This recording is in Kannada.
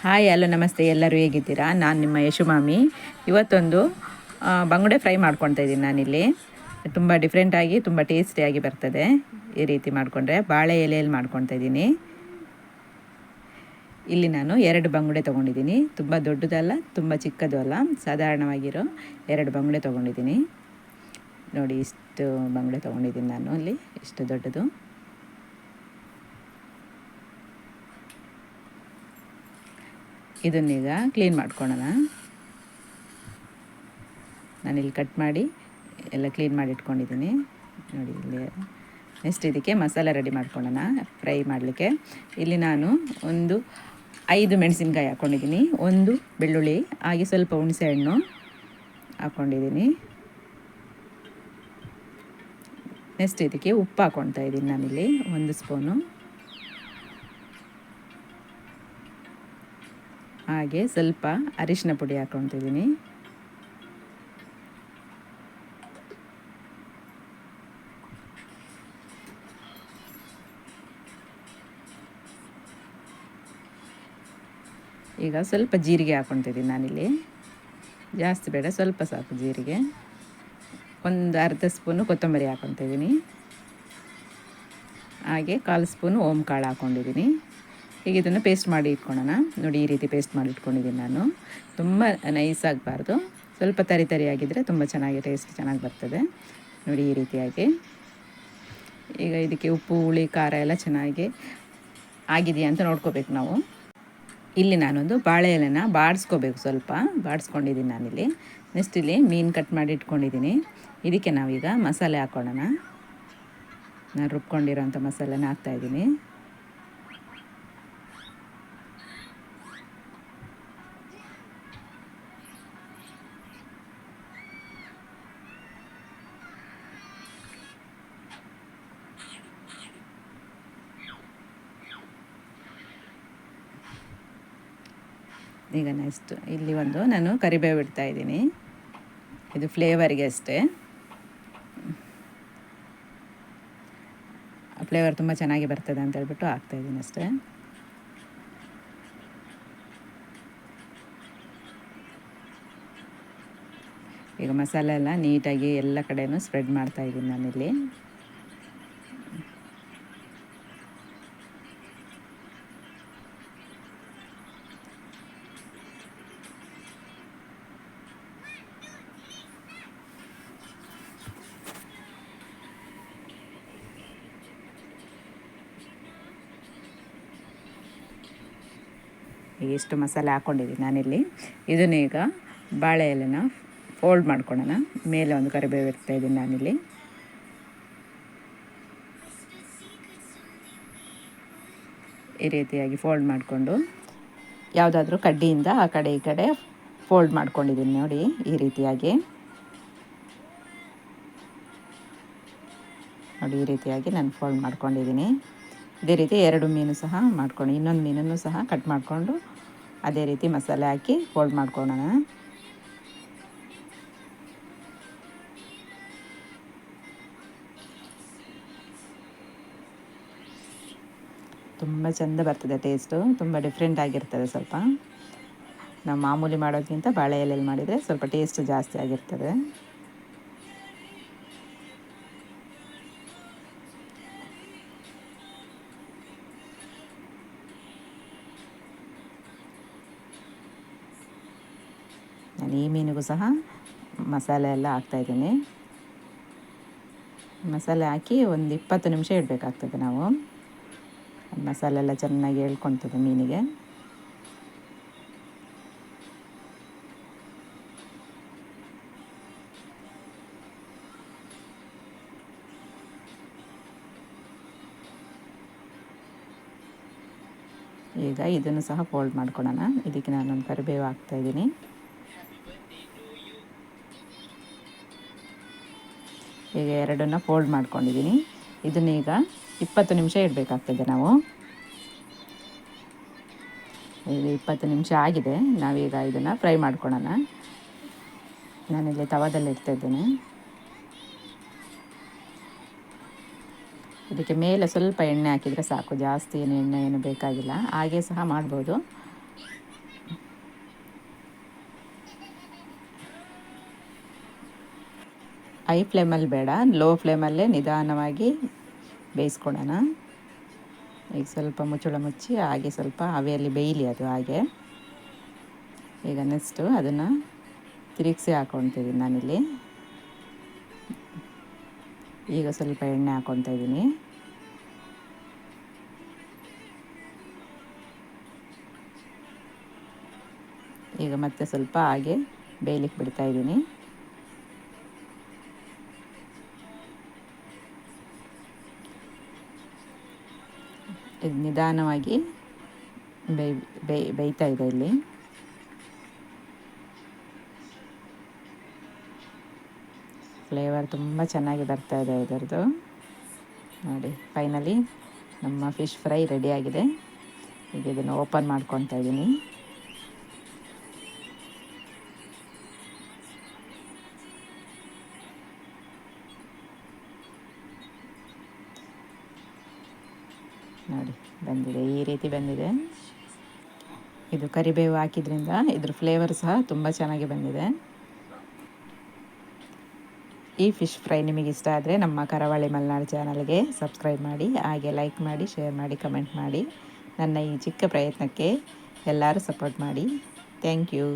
ಹಾಯ್ ಹಲೋ ನಮಸ್ತೆ. ಎಲ್ಲರೂ ಹೇಗಿದ್ದೀರಾ? ನಾನು ನಿಮ್ಮ ಯಶುಮಾಮಿ. ಇವತ್ತೊಂದು ಬಂಗುಡೆ ಫ್ರೈ ಮಾಡ್ಕೊಳ್ತಾ ಇದ್ದೀನಿ ನಾನಿಲ್ಲಿ. ತುಂಬ ಡಿಫ್ರೆಂಟಾಗಿ ತುಂಬ ಟೇಸ್ಟಿಯಾಗಿ ಬರ್ತದೆ. ಈ ರೀತಿ ಮಾಡಿಕೊಂಡ್ರೆ ಬಾಳೆ ಎಲೆಯಲ್ಲಿ ಮಾಡ್ಕೊತಾ ಇದ್ದೀನಿ. ಇಲ್ಲಿ ನಾನು ಎರಡು ಬಂಗುಡೆ ತೊಗೊಂಡಿದ್ದೀನಿ. ತುಂಬ ದೊಡ್ಡದಲ್ಲ ತುಂಬ ಚಿಕ್ಕದು ಅಲ್ಲ. ಸಾಧಾರಣವಾಗಿರೋ ಎರಡು ಬಂಗುಡೆ ತೊಗೊಂಡಿದ್ದೀನಿ. ನೋಡಿ, ಇಷ್ಟು ಬಂಗುಡೆ ತೊಗೊಂಡಿದ್ದೀನಿ ನಾನು ಅಲ್ಲಿ. ಇಷ್ಟು ದೊಡ್ಡದು. ಇದನ್ನೀಗ ಕ್ಲೀನ್ ಮಾಡ್ಕೊಳ್ಳೋಣ ನಾನಿಲ್ಲಿ ಕಟ್ ಮಾಡಿ ಎಲ್ಲ ಕ್ಲೀನ್ ಮಾಡಿ ಇಟ್ಕೊಂಡಿದ್ದೀನಿ. ನೋಡಿ, ಇಲ್ಲಿ ನೆಕ್ಸ್ಟ್ ಇದಕ್ಕೆ ಮಸಾಲೆ ರೆಡಿ ಮಾಡ್ಕೊಳ್ಳೋಣ ಫ್ರೈ ಮಾಡಲಿಕ್ಕೆ. ಇಲ್ಲಿ ನಾನು ಒಂದು ಐದು ಮೆಣಸಿನ್ಕಾಯಿ ಹಾಕ್ಕೊಂಡಿದ್ದೀನಿ ಒಂದು ಬೆಳ್ಳುಳ್ಳಿ, ಹಾಗೆ ಸ್ವಲ್ಪ ಹುಣಸೆ ಹಣ್ಣು ಹಾಕ್ಕೊಂಡಿದ್ದೀನಿ ನೆಕ್ಸ್ಟ್ ಇದಕ್ಕೆ ಉಪ್ಪು ಹಾಕ್ಕೊಳ್ತಾ ಇದ್ದೀನಿ ನಾನಿಲ್ಲಿ, ಒಂದು ಸ್ಪೂನು ಹಾಗೆ ಸ್ವಲ್ಪ ಅರಿಶಿನ ಪುಡಿ ಹಾಕ್ಕೊತಿದ್ದೀನಿ ಈಗ ಸ್ವಲ್ಪ ಜೀರಿಗೆ ಹಾಕ್ಕೊತಿದ್ದೀನಿ ನಾನಿಲ್ಲಿ. ಜಾಸ್ತಿ ಬೇಡ, ಸ್ವಲ್ಪ ಸಾಕು ಜೀರಿಗೆ. ಒಂದು ಅರ್ಧ ಸ್ಪೂನು ಕೊತ್ತಂಬರಿ ಹಾಕ್ಕೊತಿದ್ದೀನಿ ಹಾಗೆ ಕಾಲು ಸ್ಪೂನು ಓಮ್ ಕಾಳು ಹಾಕ್ಕೊಂಡಿದ್ದೀನಿ ಈಗ ಇದನ್ನು ಪೇಸ್ಟ್ ಮಾಡಿ ಇಟ್ಕೊಳ್ಳೋಣ. ನೋಡಿ, ಈ ರೀತಿ ಪೇಸ್ಟ್ ಮಾಡಿ ಇಟ್ಕೊಂಡಿದ್ದೀನಿ ನಾನು. ತುಂಬ ನೈಸ್ ಆಗಬಾರ್ದು. ಸ್ವಲ್ಪ ತರಿ ತರಿ ಆಗಿದ್ದರೆ ತುಂಬ ಚೆನ್ನಾಗಿ ಟೇಸ್ಟ್ ಚೆನ್ನಾಗಿ ಬರ್ತದೆ. ನೋಡಿ, ಈ ರೀತಿಯಾಗಿ. ಈಗ ಇದಕ್ಕೆ ಉಪ್ಪು, ಹುಳಿ, ಖಾರ ಎಲ್ಲ ಚೆನ್ನಾಗಿ ಆಗಿದೆಯಾ ಅಂತ ನೋಡ್ಕೋಬೇಕು ನಾವು. ಇಲ್ಲಿ ನಾನೊಂದು ಬಾಳೆ ಎಲೆನ ಬಾಡಿಸ್ಕೋಬೇಕು ಸ್ವಲ್ಪ. ಬಾಡಿಸ್ಕೊಂಡಿದ್ದೀನಿ ನಾನಿಲ್ಲಿ. ನೆಕ್ಸ್ಟ್ ಇಲ್ಲಿ ಮೀನು ಕಟ್ ಮಾಡಿ ಇಟ್ಕೊಂಡಿದ್ದೀನಿ. ಇದಕ್ಕೆ ನಾವೀಗ ಮಸಾಲೆ ಹಾಕ್ಕೊಳ್ಳೋಣ ನಾನು ರುಬ್ಕೊಂಡಿರೋಂಥ ಮಸಾಲೆನ ಹಾಕ್ತಾಯಿದ್ದೀನಿ ಈಗ ನೆಕ್ಸ್ಟ್ ಇಲ್ಲಿ ಒಂದು ನಾನು ಕರಿಬೇವು ಇಡ್ತಾ ಇದ್ದೀನಿ. ಇದು ಫ್ಲೇವರ್ಗೆ ಅಷ್ಟೇ. ಫ್ಲೇವರ್ ತುಂಬ ಚೆನ್ನಾಗಿ ಬರ್ತದೆ ಅಂತ ಹೇಳ್ಬಿಟ್ಟು ಹಾಕ್ತಾಯಿದ್ದೀನಿ ಅಷ್ಟೇ. ಈಗ ಮಸಾಲೆ ಎಲ್ಲ ನೀಟಾಗಿ ಎಲ್ಲ ಕಡೆಯೂ ಸ್ಪ್ರೆಡ್ ಮಾಡ್ತಾ ಇದ್ದೀನಿ ನಾನಿಲ್ಲಿ. ಇಷ್ಟು ಮಸಾಲೆ ಹಾಕ್ಕೊಂಡಿದ್ದೀನಿ ನಾನಿಲ್ಲಿ. ಇದನ್ನ ಈಗ ಬಾಳೆ ಎಲೆನ ಫೋಲ್ಡ್ ಮಾಡ್ಕೊಳ್ಳೋಣ. ಮೇಲೆ ಒಂದು ಕರಿಬೇವು ಇರ್ತಾ ಇದ್ದೀನಿ ನಾನಿಲ್ಲಿ. ಈ ರೀತಿಯಾಗಿ ಫೋಲ್ಡ್ ಮಾಡಿಕೊಂಡು ಯಾವುದಾದ್ರೂ ಕಡ್ಡಿಯಿಂದ ಆ ಕಡೆ ಈ ಕಡೆ ಫೋಲ್ಡ್ ಮಾಡ್ಕೊಂಡಿದ್ದೀನಿ ನೋಡಿ ಈ ರೀತಿಯಾಗಿ. ನೋಡಿ ಈ ರೀತಿಯಾಗಿ ನಾನು ಫೋಲ್ಡ್ ಮಾಡ್ಕೊಂಡಿದ್ದೀನಿ. ಇದೇ ರೀತಿ ಎರಡು ಮೀನು ಸಹ ಮಾಡ್ಕೊಂಡು, ಇನ್ನೊಂದು ಮೀನನ್ನು ಸಹ ಕಟ್ ಮಾಡಿಕೊಂಡು ಅದೇ ರೀತಿ ಮಸಾಲೆ ಹಾಕಿ ಫೋಲ್ಡ್ ಮಾಡ್ಕೊಳ್ಳೋಣ. ತುಂಬ ಚೆಂದ ಬರ್ತದೆ ಟೇಸ್ಟು ತುಂಬ ಡಿಫ್ರೆಂಟ್ ಆಗಿರ್ತದೆ ಸ್ವಲ್ಪ. ನಾವು ಮಾಮೂಲಿ ಮಾಡೋಕ್ಕಿಂತ ಬಾಳೆ ಎಲೆಯಲ್ಲಿ ಮಾಡಿದರೆ ಸ್ವಲ್ಪ ಟೇಸ್ಟ್ ಜಾಸ್ತಿ ಆಗಿರ್ತದೆ. ನಾನು ಈ ಮೀನಿಗೂ ಸಹ ಮಸಾಲೆ ಎಲ್ಲ ಹಾಕ್ತಾಯಿದ್ದೀನಿ ಮಸಾಲೆ ಹಾಕಿ ಒಂದು ಇಪ್ಪತ್ತು ನಿಮಿಷ ಇಡಬೇಕಾಗ್ತದೆ ನಾವು. ಮಸಾಲೆ ಎಲ್ಲ ಚೆನ್ನಾಗಿ ಹೇಳ್ಕೊತದೆ ಮೀನಿಗೆ. ಈಗ ಇದನ್ನು ಸಹ ಫೋಲ್ಡ್ ಮಾಡ್ಕೊಳ್ಳೋಣ. ಇದಕ್ಕೆ ನಾನೊಂದು ಕರಿಬೇವು ಹಾಕ್ತಾಯಿದ್ದೀನಿ ಈಗ ಎರಡನ್ನು ಫೋಲ್ಡ್ ಮಾಡ್ಕೊಂಡಿದ್ದೀನಿ ಇದನ್ನೀಗ ಇಪ್ಪತ್ತು ನಿಮಿಷ ಇಡಬೇಕಾಗ್ತದೆ ನಾವು. ಈಗ ಇಪ್ಪತ್ತು ನಿಮಿಷ ಆಗಿದೆ. ನಾವೀಗ ಇದನ್ನು ಫ್ರೈ ಮಾಡ್ಕೊಳ್ಳೋಣ ನಾನಿಲ್ಲಿ ತವಾದಲ್ಲಿ ಇಡ್ತಾಯಿದ್ದೇನೆ ಇದಕ್ಕೆ ಮೇಲೆ ಸ್ವಲ್ಪ ಎಣ್ಣೆ ಹಾಕಿದರೆ ಸಾಕು. ಜಾಸ್ತಿ ಏನು ಎಣ್ಣೆ ಏನು ಬೇಕಾಗಿಲ್ಲ. ಹಾಗೆ ಸಹ ಮಾಡ್ಬೋದು. ಹೈ ಫ್ಲೇಮಲ್ಲಿ ಬೇಡ, ಲೋ ಫ್ಲೇಮಲ್ಲೇ ನಿಧಾನವಾಗಿ ಬೇಯಿಸ್ಕೊಳೋಣ ಈಗ ಸ್ವಲ್ಪ ಮುಚ್ಚಳ ಮುಚ್ಚಿ, ಹಾಗೆ ಸ್ವಲ್ಪ ಹವೆಯಲ್ಲಿ ಬೇಯಲಿ ಅದು ಹಾಗೆ. ಈಗ ನೆಕ್ಸ್ಟು ಅದನ್ನು ತಿರುಗಿಸಿ ಹಾಕ್ಕೊತಿದ್ದೀನಿ ನಾನಿಲ್ಲಿ. ಈಗ ಸ್ವಲ್ಪ ಎಣ್ಣೆ ಹಾಕ್ಕೊತಾ ಇದ್ದೀನಿ. ಈಗ ಮತ್ತೆ ಸ್ವಲ್ಪ ಹಾಗೆ ಬೇಯಲಿಕ್ಕೆ ಬಿಡ್ತಾ ಇದು ನಿಧಾನವಾಗಿ ಬೇಯ್ ಬೇಯ್ ಬೇಯ್ತಾ ಇದೆ ಇಲ್ಲಿ. ಫ್ಲೇವರ್ ತುಂಬ ಚೆನ್ನಾಗಿ ಬರ್ತಾ ಇದೆ ಇದರದ್ದು. ನೋಡಿ ಫೈನಲಿ ನಮ್ಮ ಫಿಶ್ ಫ್ರೈ ರೆಡಿಯಾಗಿದೆ ಈಗ ಇದನ್ನು ಓಪನ್ ಮಾಡ್ಕೊತಾ ಇದ್ದೀನಿ ನೋಡಿ, ಬಂದಿದೆ. ಈ ರೀತಿ ಬಂದಿದೆ. ಇದು ಕರಿಬೇವು ಹಾಕಿದ್ರಿಂದ ಇದ್ರ ಫ್ಲೇವರ್ ಸಹ ತುಂಬ ಚೆನ್ನಾಗಿ ಬಂದಿದೆ. ಈ ಫಿಶ್ ಫ್ರೈ ನಿಮಗೆ ಇಷ್ಟ ಆದರೆ ನಮ್ಮ ಕರಾವಳಿ ಮಲೆನಾಡು ಚಾನಲ್ಗೆ ಸಬ್ಸ್ಕ್ರೈಬ್ ಮಾಡಿ, ಹಾಗೆ ಲೈಕ್ ಮಾಡಿ ಶೇರ್ ಮಾಡಿ ಕಮೆಂಟ್ ಮಾಡಿ. ನನ್ನ ಈ ಚಿಕ್ಕ ಪ್ರಯತ್ನಕ್ಕೆ ಎಲ್ಲರೂ ಸಪೋರ್ಟ್ ಮಾಡಿ. Thank you